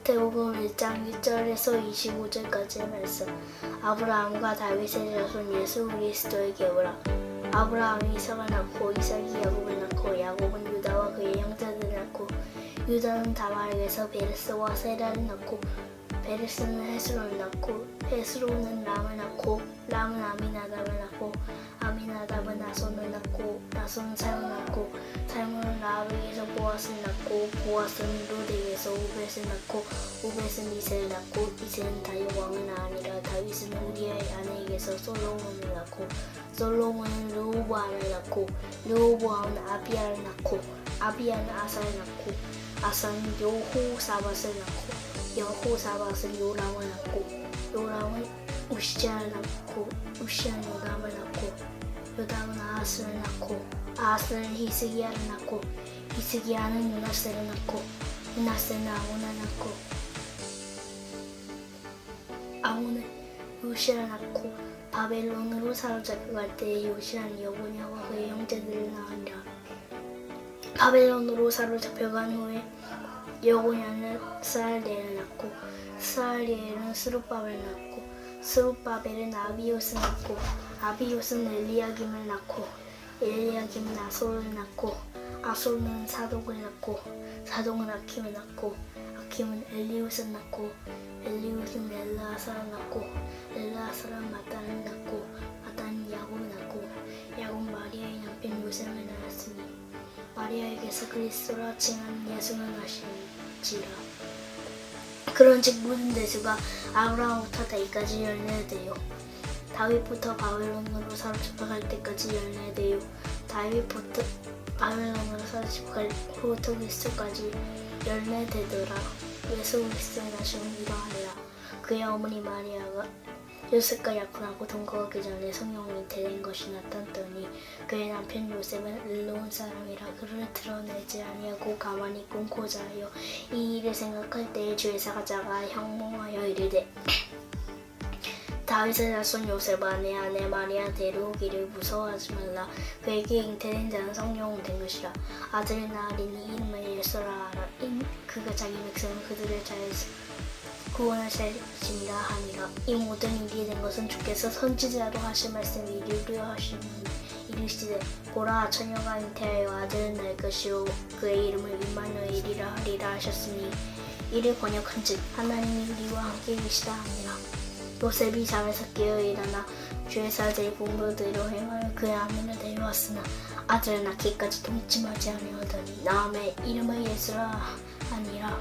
마태복음 1장 1절에서 25절까지의 말씀. 아브라함과 다윗의 자손 예수 그리스도에게 오라. 아브라함이 이삭을 낳고 이삭이 야곱을 낳고 야곱은 유다와 그의 형제들을 낳고 유다는 다말에게서 베레스와 세라를 낳고 베레스는 헤스론을 낳고 헤스론은 람을 낳고 람은 아미나답을 낳고 아미나답은 나손을 낳고 나손은 살을 낳고 살문은 라합에게서 보아스를 낳고 보아스는 루데에게서 오벳을 낳고 오벳은 이세를 낳고 이세는 다윗 왕을 낳으니라 다윗은 우리의 아내에게서 솔로몬을 낳고 솔로몬은 르호보암을 낳고 르호보암은 아비야를 낳고 아비야는 아사를 낳고 아사는 여호사밧을 낳고 여호사밧은 요람을 낳고 요람은 우시아를 낳고 우시아는 요담을 낳고 요담은 아하스를 낳고 아하스는 히스기야를 낳고 히스기야는 요나스를 낳고 요나스는 아몬을 낳고 아몬은 요시아를 낳고 바벨론으로 사로잡혀갈 때에 요시아는 여보냐와 그의 형제들을 낳으니라. 바벨론으로 사로잡혀간 후에 여고냐는 스알리엘을 낳고 스알리엘은 스룹바벨을 낳고 스룹바벨은 아비옷을 낳고 아비옷은 엘리야김을 낳고 엘리야김은 아솔을 낳고 아솔은 사독을 낳고 사독은 아킴을 낳고 아킴은 엘리웃을 낳고 엘리웃은 엘라사를 낳고 엘라사는 마단을 낳고 마단은 야곱을 낳고 야곱 마리아의 남편 요셉을 낳았으니 마리아에게서 그리스도라 칭한 예수는 하신 지라 그런즉 모든 대수가 아브라함부터 다윗까지 열매되요 다윗부터 바벨론으로 사로잡혀갈 때까지 열매되요 다윗부터 바벨론으로 사로잡혀갈 후부터 그리스도까지 열매되더라 예수 그리스도의 나심은 이러하니라 그의 어머니 마리아가 요셉과 약혼하고 동거하기 전에 성령이 대된 것이 나타났더니 그의 남편 요셉은 의로운 사람이라 그를 드러내지 아니하고 가만히 끊고자 하여 이 일을 생각할 때에 주의 사자가 형몽하여 이르되 다윗의 자손 요셉 아 내 아내 마리아 데려오기를 무서워하지 말라. 그에게 잉태된 자는 성령은 된 것이라. 아들을 낳으리니 이름을 예수라 하라. 인 그가 자기 백성을 그들을 잘 구원하실지니라 하니라. 이 모든 일이 된 것은 주께서 선지자로 하신 말씀이 이루려 하시는 이르시되 보라 처녀가 잉태하여 아들을 낳을 것이요 그의 이름을 임마누엘이라 하리라 하셨으니 이를 번역한즉 하나님이 우리와 함께 계시다 하니라 요셉이 잠에서 깨어 일어나 주의 사자의 공부대로 행하여 그의 아내를 데려왔으나 아들을 낳기까지 동침하지 아니하더니 다음에 이름을 예수라 하니라.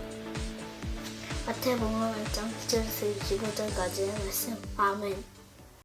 마태복음 1장 1절에서 25절까지의 말씀. 아멘